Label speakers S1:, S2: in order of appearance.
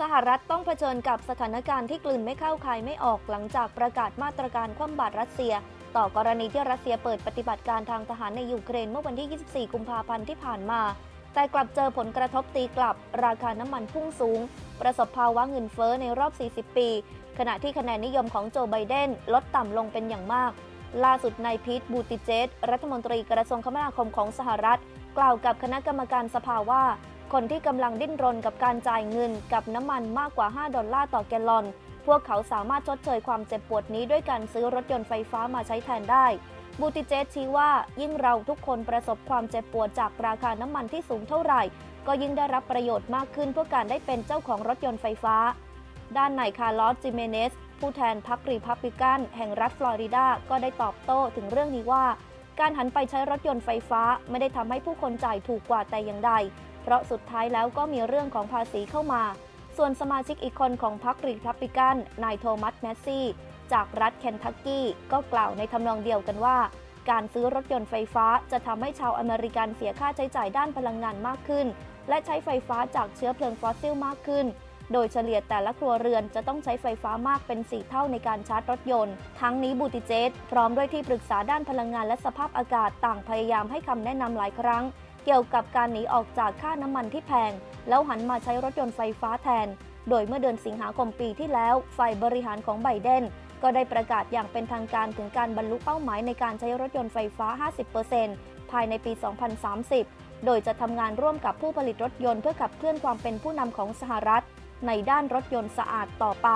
S1: สหรัฐต้องเผชิญกับสถานการณ์ที่กลืนไม่เข้าคายไม่ออกหลังจากประกาศมาตรการคว่ำบาตรรัสเซีย ต่อกรณีที่รัสเซียเปิดปฏิบัติการทางทหารในยูเครนเมื่อวันที่ 24 กุมภาพันธ์ที่ผ่านมา แต่กลับเจอผลกระทบตีกลับ ราคาน้ำมันพุ่งสูง ประสบภาวะเงินเฟ้อในรอบ 40 ปี ขณะที่คะแนนนิยมของโจไบเดนลดต่ำลงเป็นอย่างมาก ล่าสุดนายพีทบูติเจตรัฐมนตรีกระทรวงคมนาคมของสหรัฐ กล่าวกับคณะกรรมการสภาว่า คนที่กำลังดิ้นรนกับการจ่ายเงินกับน้ำมันมากกว่า 5 ดอลลาร์ต่อแกลลอน พวกเขาสามารถชดเชยความเจ็บปวดนี้ด้วยการซื้อรถยนต์ไฟฟ้ามาใช้แทนได้ บูติเจตชี้ว่ายิ่งเราทุกคนประสบความเจ็บปวดจากราคาน้ำมันที่สูงเท่าไหร่ ก็ยิ่งได้รับประโยชน์มากขึ้นเพื่อการได้เป็นเจ้าของรถยนต์ไฟฟ้า ด้านนายคาร์ลอสจิเมเนสผู้แทนพรรครีพับลิกัน แห่งรัฐฟลอริดา ก็ได้ตอบโต้ถึงเรื่องนี้ว่า การหันไปใช้รถยนต์ไฟฟ้าไม่ได้ทำให้ผู้คนจ่ายถูกกว่าแต่อย่างใดเพราะสุดท้ายแล้วก็มีเรื่องของภาษีเข้ามา ส่วนสมาชิกอีกคนของพรรครีพับลิกันนายโทมัสแมสซี่ จากรัฐเคนทักกี้ ก็กล่าวในทำนองเดียวกันว่า การซื้อรถยนต์ไฟฟ้าจะทำให้ชาวอเมริกันเสียค่าใช้จ่ายด้านพลังงานมากขึ้น และใช้ไฟฟ้าจากเชื้อเพลิงฟอสซิลมากขึ้นโดยเฉลี่ยแต่ละครัวเรือนจะต้องใช้ไฟฟ้ามากเป็น 4 เท่าในการชาร์จรถยนต์ ทั้งนี้บูติเจตพร้อมด้วยที่ปรึกษาด้านพลังงานและสภาพอากาศต่างพยายามให้คำแนะนำหลายครั้ง เกี่ยวกับการหนีออกจากค่าน้ำมันที่แพง แล้วหันมาใช้รถยนต์ไฟฟ้าแทน โดยเมื่อเดือนสิงหาคมปีที่แล้ว ฝ่ายบริหารของไบเดนก็ได้ประกาศอย่างเป็นทางการถึงการบรรลุเป้าหมายในการใช้รถยนต์ไฟฟ้า 50%ภายในปี 2030 โดยจะทำงานร่วมกับผู้ผลิตรถยนต์เพื่อขับเคลื่อนความเป็นผู้นำของสหรัฐ ในด้านรถยนต์สะอาดต่อไป